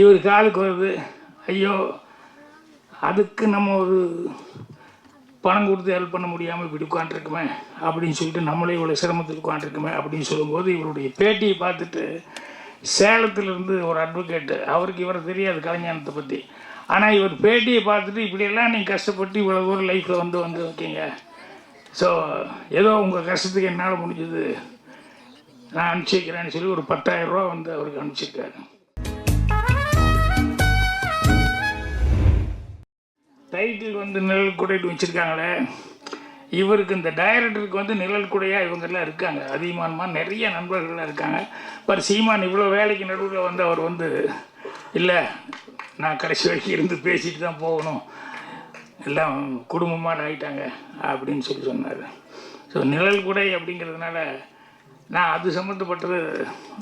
இவர் காலுக்கு வருது ஐயோ அதுக்கு நம்ம ஒரு பணம் கொடுத்து ஹெல்ப் பண்ண முடியாமல் இப்படி உட்காந்துருக்குமே அப்படின்னு சொல்லிட்டு நம்மளே இவ்வளோ சிரமத்தில் உட்காந்துருக்குமே அப்படின்னு சொல்லும்போது இவருடைய பேட்டியை பார்த்துட்டு சேலத்திலிருந்து ஒரு அட்வொகேட்டு அவருக்கு இவரை தெரியாது கலைஞானத்தை பற்றி ஆனால் இவர் பேட்டியை பார்த்துட்டு இப்படியெல்லாம் நீங்கள் கஷ்டப்பட்டு இவ்வளோ தூரம் லைஃப்பில் வந்து வந்து வைக்கீங்க ஸோ ஏதோ உங்கள் கஷ்டத்துக்கு என்னால் முடிஞ்சது நான் அனுப்பிச்சிக்கிறேன்னு சொல்லி ஒரு 10000 ரூபா வந்து அவருக்கு அனுப்பிச்சிருக்காரு. டைட்டில் வந்து நிழல் குடைட்டு வச்சுருக்காங்களே இவருக்கு இந்த டைரக்டருக்கு வந்து நிழல் கூடையாக இவங்கெல்லாம் இருக்காங்க. அதிகமானமா நிறைய நண்பர்கள்லாம் இருக்காங்க. பர் சீமான் இவ்வளோ வேலைக்கு நடுவில் வந்து அவர் வந்து இல்லை நான் கடைசி வரைக்கும் இருந்து பேசிட்டு தான் போகணும். எல்லாம் குடும்பமாக ஆகிட்டாங்க அப்படின்னு சொல்லி சொன்னார். ஸோ நிழல் குடை அப்படிங்கிறதுனால நான் அது சம்மந்தப்பட்டது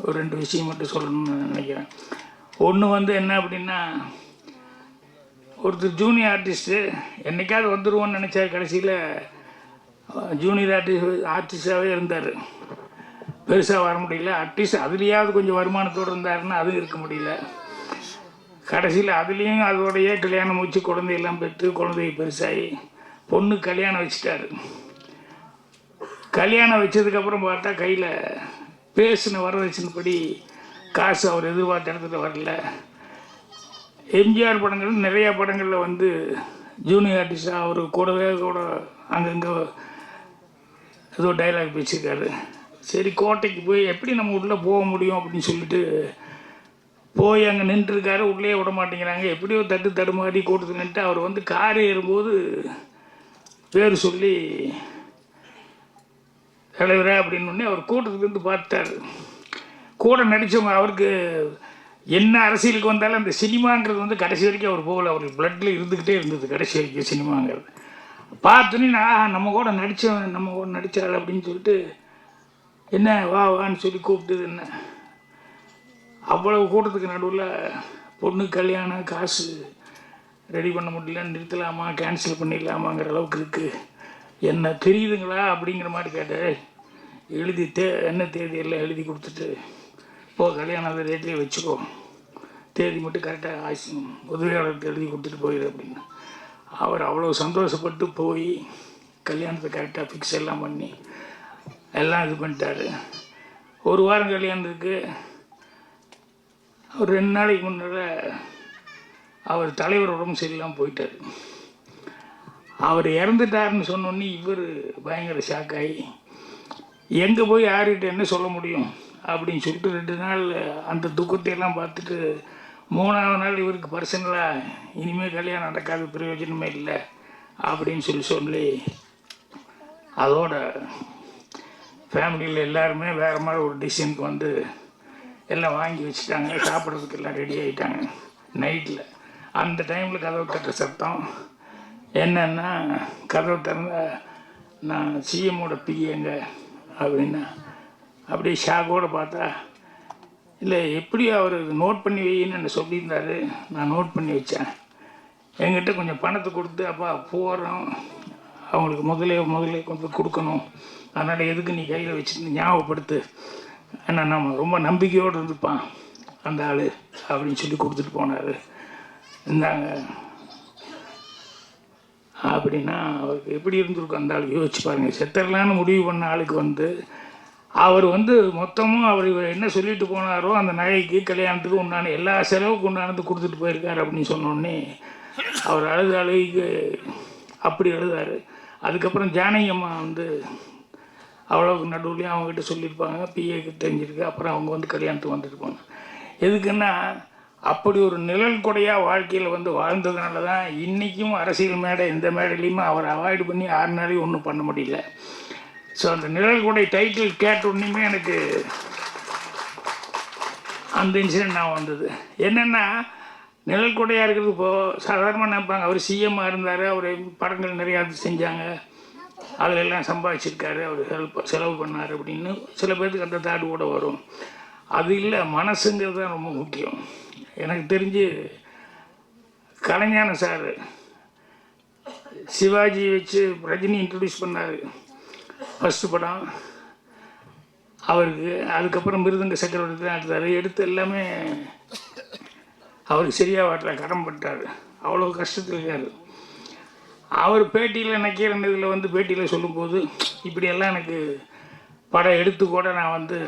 ஒரு ரெண்டு விஷயம் மட்டும் சொல்லணும்னு நினைக்கிறேன். ஒன்று வந்து என்ன அப்படின்னா ஒருத்தர் ஜூனியர் ஆர்டிஸ்ட்டு என்னைக்காவது வந்துடுவோன்னு நினச்சார் கடைசியில் ஜூனியர் ஆர்டிஸ்ட் ஆர்டிஸ்டாகவே இருந்தார். பெருசாக வர முடியல. அட்லீஸ்ட் அதுலேயாவது கொஞ்சம் வருமானத்தோடு இருந்தாருன்னா அதுவும் இருக்க முடியல. கடைசியில் அதுலேயும் அதோடையே கல்யாணம் முடிச்சு குழந்தையெல்லாம் பெற்று குழந்தைய பெருசாகி பொண்ணு கல்யாணம் வச்சுட்டாரு. கல்யாணம் வச்சதுக்கப்புறம் பார்த்தா கையில் பேசின வரதட்சணைப்படி காசு அவர் எதிர்பார்த்த இடத்துல வரல. எம்ஜிஆர் படங்கள் நிறையா படங்களில் வந்து ஜூனியர் ஆர்டிஸ்டாக அவர் கூடவே கூட அங்கங்கே ஏதோ டைலாக் பேசியிருக்காரு. சரி கோட்டைக்கு போய் எப்படி நம்ம உள்ளே போக முடியும் அப்படின்னு சொல்லிட்டு போய் அங்கே நின்றுருக்காரு. உள்ளே விட மாட்டேங்கிறாங்க. எப்படியோ தட்டு தடுமாறி கூட்டத்தில் நின்றுட்டு அவர் வந்து கார் ஏறும்போது பேர் சொல்லி தலைவரே அப்படின்னு உடனே அவர் கூட்டத்துலேருந்து பார்த்தாரு கூட நடித்தவங்க அவருக்கு என்ன அரசியலுக்கு வந்தாலும் அந்த சினிமாங்கிறது வந்து கடைசி வரைக்கும் அவர் போகல. அவருக்கு பிளட்டில் இருந்துக்கிட்டே இருந்தது கடைசி வரைக்கும் சினிமாங்கிறது. பார்த்தோன்னே நான் நம்ம கூட நடித்தவன் நம்ம கூட நடித்தாள் அப்படின்னு சொல்லிட்டு என்ன வா வான்னு சொல்லி கூப்பிட்டது என்ன? அவ்வளவு கூட்டத்துக்கு நடுவில் பொண்ணு கல்யாணம் காசு ரெடி பண்ண முடியல. நிறுத்தலாமா? கேன்சல் பண்ணிடலாமாங்கிற அளவுக்கு இருக்குது என்ன தெரியுதுங்களா? அப்படிங்கிற மாதிரி கேட்டேன். எழுதி தே என்ன தேதி எல்லாம் எழுதி கொடுத்துட்டு போ கல்யாணம் அந்த ரேட்லேயே வச்சுக்கோ. தேதி மட்டும் கரெக்டாக ஆச்சு உதவியாளருக்கு எழுதி கொடுத்துட்டு போயிடு அப்படின்னு. அவர் அவ்வளோ சந்தோஷப்பட்டு போய் கல்யாணத்தை கரெக்டாக ஃபிக்ஸ் எல்லாம் பண்ணி எல்லாம் இது பண்ணிட்டாரு. ஒரு வாரம் கல்யாணத்துக்கு ஒரு ரெண்டு நாளைக்கு முன்னால் அவர் தலைவர் உடம்பு சரியில்லாமல் போயிட்டார். அவர் இறந்துட்டாருன்னு சொன்னோன்னே இவர் பயங்கர ஷாக் ஆகி எங்கே போய் யார்கிட்ட என்ன சொல்ல முடியும்? அப்படின்னு சொல்லிட்டு ரெண்டு நாள் அந்த துக்கத்தை எல்லாம் பார்த்துட்டு மூணாவது நாள் இவருக்கு பர்சனலாக இனிமேல் கல்யாணம் நடக்காத பிரயோஜனமே இல்லை அப்படின்னு சொல்லி சொல்லி அதோட ஃபேமிலியில் எல்லாருமே வேறு மாதிரி ஒரு டிசைனுக்கு வந்து எல்லாம் வாங்கி வச்சுட்டாங்க. சாப்பிட்றதுக்கு எல்லாம் ரெடி ஆகிட்டாங்க நைட்டில் அந்த டைமில் கதவு தட்டுற சத்தம். என்னென்னா கதவு திறந்த நான் சிஎம்மோட பிஏங்க அப்படின்னா அப்படியே ஷாக்கோடு பார்த்தா இல்லை எப்படி அவர் நோட் பண்ணி வைன்னு என்ன சொல்லியிருந்தாரு. நான் நோட் பண்ணி வச்சேன். என்கிட்ட கொஞ்சம் பணத்தை கொடுத்து அப்பா போகிறோம் அவங்களுக்கு முதலே முதலே கொஞ்சம் கொடுக்கணும். அதனால் எதுக்கு நீ கையில் வச்சுட்டு ஞாபகப்படுத்து? ஏன்னா நம்ம ரொம்ப நம்பிக்கையோடு இருந்துப்பான் அந்த ஆள் அப்படின்னு சொல்லி கொடுத்துட்டு போனார். இந்தாங்க. அப்படின்னா அவருக்கு எப்படி இருந்திருக்கும் அந்த ஆள்? யோசிச்சு பாருங்கள் செத்தரலான்னு முடிவு பண்ண ஆளுக்கு வந்து அவர் வந்து மொத்தமும் அவர் இவர் என்ன சொல்லிட்டு போனாரோ அந்த நகைக்கு கல்யாணத்துக்கு உண்டான எல்லா செலவுக்கு உண்டானது கொடுத்துட்டு போயிருக்கார் அப்படின்னு சொன்னோடனே அவர் அழுது அழுகைக்கு அப்படி எழுதாரு அதுக்கப்புறம் ஜானகி அம்மா வந்து அவ்வளோக்கு நடுவுலையும் அவங்ககிட்ட சொல்லியிருப்பாங்க பிஏக்கு தெரிஞ்சிருக்கு அப்புறம் அவங்க வந்து கல்யாணத்துக்கு வந்துருப்பாங்க. எதுக்குன்னா அப்படி ஒரு நிழல் கொடையாக வாழ்க்கையில் வந்து வாழ்ந்ததுனால தான் இன்றைக்கும் அரசியல் மேடை எந்த மேடையிலையுமே அவர் அவாய்டு பண்ணி ஆறு நாளையும் ஒன்றும் பண்ண முடியல. ஸோ அந்த நிழல் கொடை டைட்டில் கேட்ட உடனேயுமே எனக்கு அந்த இன்சிடென்ட் நான் வந்தது. என்னென்னா நிழல் கூடையாக இருக்கிறது இப்போது சாதாரணமாக நினைப்பாங்க. அவர் சிஎம்மாக இருந்தார் அவர் படங்கள் நிறையா செஞ்சாங்க. அதிலெல்லாம் சம்பாதிச்சிருக்காரு அவர் ஹெல்ப் செலவு பண்ணார் அப்படின்னு சில பேர்த்துக்கு அந்த தாடு கூட வரும். அது இல்லை மனசுங்கிறது தான் ரொம்ப முக்கியம். எனக்கு தெரிஞ்சு கலைஞான சார் சிவாஜி வச்சு ரஜினி இன்ட்ரடியூஸ் பண்ணார். ஃபஸ்ட்டு படம் அவருக்கு அதுக்கப்புறம் மிருதங்க சக்கரவர்த்தி தான் எடுத்தார். எடுத்து எல்லாமே அவருக்கு சரியாக வரல கடன் பட்டார் அவ்வளோ கஷ்டத்தில் இருக்கார். அவர் பேட்டியில் நக்கீரன் இதில் வந்து பேட்டியில் சொல்லும்போது இப்படியெல்லாம் எனக்கு படம் எடுத்து கூட நான் வந்து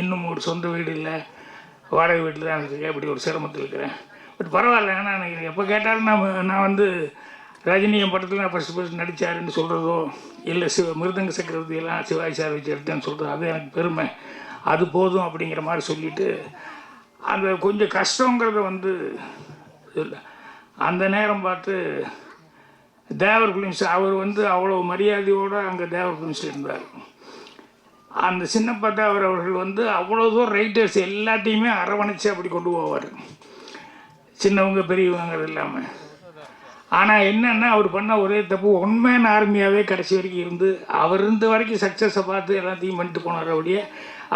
இன்னும் ஒரு சொந்த வீடு இல்லை வாடகை வீட்டில் தான் இருக்கேன். இப்படி ஒரு சிரமத்தில் இருக்கிறேன். பட் பரவாயில்ல ஏன்னா எனக்கு எப்போ கேட்டாலும் நான் நான் வந்து ரஜினி என் படத்தில் நான் ஃபஸ்ட்டு ஃபஸ்ட் நடித்தாருன்னு சொல்கிறதோ இல்லை சிவ மிருதங்க சக்கரவர்த்தியெல்லாம் சிவாஜி சார் வச்சு எடுத்தேன்னு சொல்கிறது அது எனக்கு பெருமை. அது போதும் அப்படிங்கிற மாதிரி சொல்லிவிட்டு அந்த கொஞ்சம் கஷ்டங்கிறத வந்து அந்த நேரம் பார்த்து தேவர் ஃபிலிம்ஸ் அவர் வந்து அவ்வளோ மரியாதையோடு அங்கே தேவர் ஃபிலிம்ஸில் இருந்தார். அந்த சின்னப்பா தேவர் அவர்கள் வந்து அவ்வளோ தூரம் ரைட்டர்ஸ் எல்லாத்தையுமே அரவணைச்சு அப்படி கொண்டு போவார். சின்னவங்க பெரியவங்கிறது இல்லாமல் ஆனால் என்னென்னா அவர் பண்ண ஒரே தப்பு ஒன்மேன் ஆர்மியாகவே கடைசி வரைக்கும் இருந்து அவர் இருந்த வரைக்கும் சக்ஸஸை பார்த்து எல்லாத்தையும் பண்ணிட்டு போனார் அப்படியே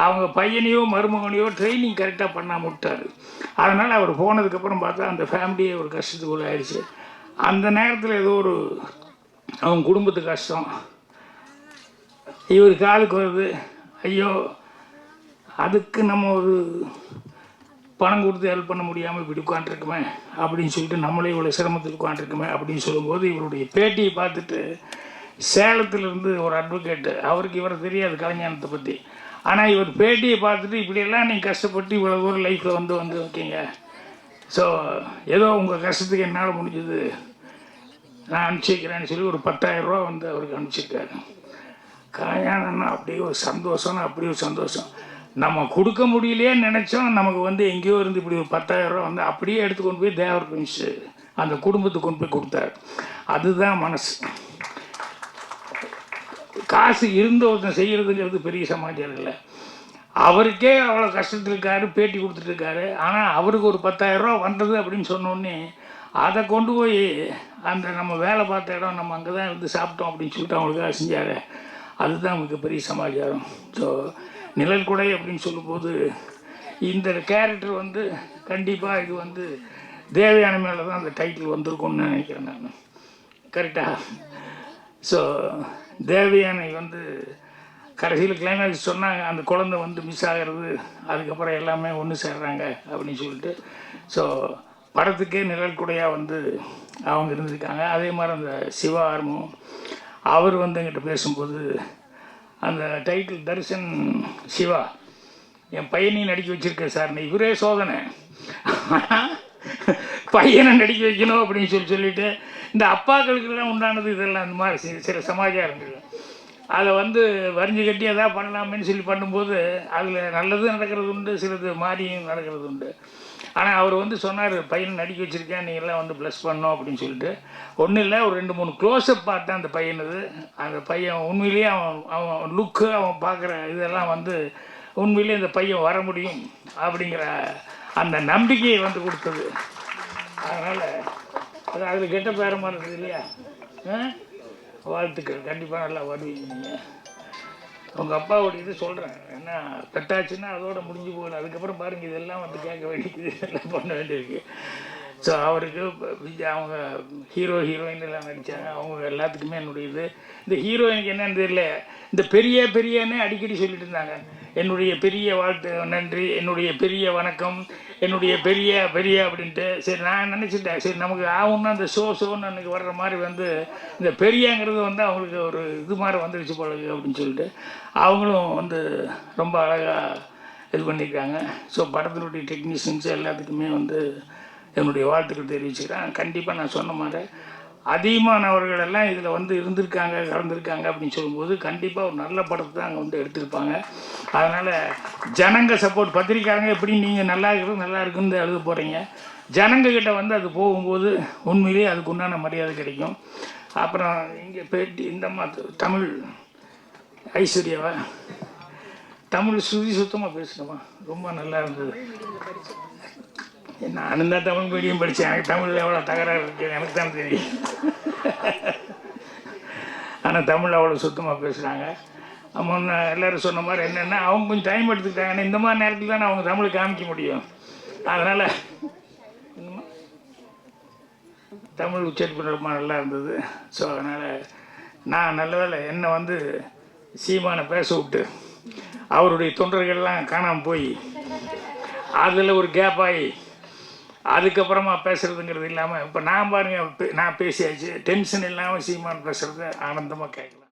அவங்க பையனையோ மருமகனையோ ட்ரைனிங் கரெக்டாக பண்ணாம விட்டார். அதனால் அவர் போனதுக்கப்புறம் பார்த்தா அந்த ஃபேமிலியே ஒரு கஷ்டத்துக்குள்ளே ஆயிடுச்சு அந்த நேரத்தில் ஏதோ ஒரு அவங்க குடும்பத்து கஷ்டம். இவர் காலுக்கு வருது. ஐயோ அதுக்கு நம்ம ஒரு பணம் கொடுத்து ஹெல்ப் பண்ண முடியாமல் இப்படி உட்காந்துருக்குமே அப்படின்னு சொல்லிட்டு நம்மளே இவ்வளோ சிரமத்தில் உட்காந்துருக்குமே அப்படின்னு சொல்லும்போது இவருடைய பேட்டியை பார்த்துட்டு சேலத்திலிருந்து ஒரு அட்வொகேட்டு அவருக்கு இவரை தெரியாது கலைஞானத்தை பற்றி ஆனால் இவர் பேட்டியை பார்த்துட்டு இப்படியெல்லாம் நீங்கள் கஷ்டப்பட்டு இவ்வளோ தூரம் லைஃப்பில் வந்து வந்து இருக்கீங்க. ஸோ ஏதோ உங்கள் கஷ்டத்துக்கு என்னால் முடிஞ்சது நான் அனுப்பிச்சிக்கிறேன்னு சொல்லி ஒரு பத்தாயிரம் ரூபா வந்து அவருக்கு அனுப்பிச்சிருக்காரு. கல்யாணம்னா அப்படியே ஒரு சந்தோஷம்னா அப்படியே ஒரு சந்தோஷம். நம்ம கொடுக்க முடியலையே நினச்சோம். நமக்கு வந்து எங்கேயோ இருந்து இப்படி ஒரு பத்தாயிரம் ரூபா வந்து அப்படியே எடுத்து கொண்டு போய் தேவர் பிரின்ஸு அந்த குடும்பத்துக்கு கொண்டு போய் கொடுத்தாரு. அதுதான் மனசு. காசு இருந்த ஒருத்தன் செய்கிறதுங்கிறது பெரிய சமாச்சாரம் இல்லை. அவருக்கே அவ்வளோ கஷ்டத்தில் இருக்காரு பேட்டி கொடுத்துட்ருக்காரு ஆனால் அவருக்கு ஒரு பத்தாயிரம் ரூபா வந்தது அப்படின்னு சொன்னோடனே அதை கொண்டு போய் அந்த நம்ம வேலை பார்த்த இடம் நம்ம அங்கே தான் இருந்து சாப்பிட்டோம் அப்படின்னு சொல்லிட்டு அவங்களுக்காக செஞ்சார். அதுதான் மிகப்பெரிய சமாச்சாரம். ஸோ நிழல் குடை அப்படின்னு சொல்லும்போது இந்த கேரக்டர் வந்து கண்டிப்பாக இது வந்து தேவையான மேலே தான் அந்த டைட்டில் வந்திருக்கும்னு நினைக்கிறேன் நான். கரெக்டாக ஸோ தேவயானை வந்து கடைசியில் கிளைமேக்ஸ் சொன்னாங்க அந்த குழந்தை வந்து மிஸ் ஆகிறது அதுக்கப்புறம் எல்லாமே ஒன்று சேர்றாங்க அப்படின்னு சொல்லிட்டு. ஸோ படத்துக்கே நிழல் குடையாக வந்து அவங்க இருந்திருக்காங்க. அதே மாதிரி அந்த சிவா ஆர்மம் அவர் வந்து எங்கிட்ட பேசும்போது அந்த டைட்டில் தரிசன் சிவா என் பையனையும் நடிக்க வச்சிருக்கேன் சார் இவரே சோதனை. பையனை நடிக்க வைக்கணும் அப்படின்னு சொல்லி சொல்லிட்டு இந்த அப்பாக்களுக்கெல்லாம் உண்டானது இதெல்லாம் அந்த மாதிரி சி- சில சமாச்சாரங்கள் அதை வந்து வரிஞ்சு கட்டி எதாவது பண்ணலாமேன்னு சொல்லி பண்ணும்போது அதில் நல்லதும் நடக்கிறது உண்டு சிலது மாறியும் நடக்கிறது உண்டு. ஆனால் அவர் வந்து சொன்னார் பையனை நடிக்க வச்சுருக்கேன் நீங்கள்லாம் வந்து ப்ளஸ் பண்ணோம் அப்படின்னு சொல்லிட்டு. ஒன்றும் இல்லை ஒரு ரெண்டு மூணு க்ளோஸ்அப் பார்த்தேன் அந்த பையனது அந்த பையன் உண்மையிலேயே அவன் அவன் லுக்கு அவன் பார்க்குற இதெல்லாம் வந்து உண்மையிலேயே இந்த பையன் வர முடியும் அப்படிங்கிற அந்த நம்பிக்கையை வந்து கொடுத்தது. அதனால் அது அதில் கெட்ட பேரமாக இருக்குது இல்லையா? வாழ்த்துக்கள். கண்டிப்பாக நல்லா வருவீங்க நீங்கள் உங்கள் அப்பாவுடைய இது சொல்கிறேன் என்ன கட்டாச்சுன்னா அதோட முடிஞ்சு போகணும் அதுக்கப்புறம் பாருங்கள் இதெல்லாம் வந்து கேட்க வேண்டியது இதெல்லாம் பண்ண வேண்டியிருக்கு ஸோ அவருக்கு அவங்க ஹீரோ ஹீரோயின் எல்லாம் நடித்தாங்க அவங்க எல்லாத்துக்குமே என்னுடைய இது. இந்த ஹீரோயினுக்கு என்னன்னு தெரியல. இந்த பெரிய பெரியன்னு அடிக்கடி சொல்லிட்டு இருந்தாங்க. என்னுடைய பெரிய வாழ்த்து நன்றி. என்னுடைய பெரிய வணக்கம். என்னுடைய பெரிய பெரிய அப்படின்ட்டு. சரி நான் நினச்சிட்டேன். சரி நமக்கு ஆகும்னா அந்த ஷோ ஷோன்னு அன்றைக்கி வர்ற மாதிரி வந்து இந்த பெரியங்கிறது வந்து அவங்களுக்கு ஒரு இது மாதிரி வந்துடுச்சு போல அப்படின்னு சொல்லிட்டு அவங்களும் வந்து ரொம்ப அழகாக இது பண்ணியிருக்காங்க. ஸோ படத்தினுடைய டெக்னீஷியன்ஸ் எல்லாத்துக்குமே வந்து என்னுடைய வாழ்த்துக்கள் தெரிவிச்சுக்கிறேன். கண்டிப்பாக நான் சொன்ன மாதிரி அதிகமானவர்கள் எல்லாம் இதில் வந்து இருந்திருக்காங்க கலந்துருக்காங்க அப்படின்னு சொல்லும்போது கண்டிப்பாக ஒரு நல்ல படத்தை தான் அங்கே வந்து எடுத்திருப்பாங்க. அதனால் ஜனங்க சப்போர்ட் பத்திரிக்காரங்க எப்படி நீங்கள் நல்லா இருக்கிறது நல்லா இருக்குன்னு எழுத போகிறீங்க ஜனங்கக்கிட்ட வந்து அது போகும்போது உண்மையிலேயே அதுக்கு உண்டான மரியாதை கிடைக்கும். அப்புறம் இங்கே பேட்டி இந்த மா தமிழ் ஐஸ்வர்யாவா? தமிழ் சுதி சுத்தமாக பேசணுமா? ரொம்ப நல்லா இருந்தது. நானும் தான் தமிழ் மீடியம் படித்தேன் எனக்கு தமிழில் எவ்வளோ தகராறு இருக்குது எனக்கு தான் தெரியும். ஆனால் தமிழ் அவ்வளோ சுத்தமாக பேசுகிறாங்க முன்ன எல்லோரும் சொன்ன மாதிரி என்னென்னா அவங்க கொஞ்சம் டைம் எடுத்துக்கிட்டாங்கன்னா இந்த மாதிரி நேரத்தில் தானே அவங்க தமிழ் காமிக்க முடியும். அதனால் தமிழ் உச்சரிப்பு ரொம்ப நல்லா இருந்தது. ஸோ அதனால் நான் நல்ல என்னை வந்து சீமானை பேச விட்டு அவருடைய தொண்டர்கள்லாம் காணாமல் போய் அதில் ஒரு கேப் ஆகி அதுக்கப்புறமா பேசுறதுங்கிறது இல்லாமல் இப்போ நான் பாருங்க நான் பேசியாச்சு. டென்ஷன் இல்லாமல் சீமான் பேசுறது ஆனந்தமாக கேட்கலாம்.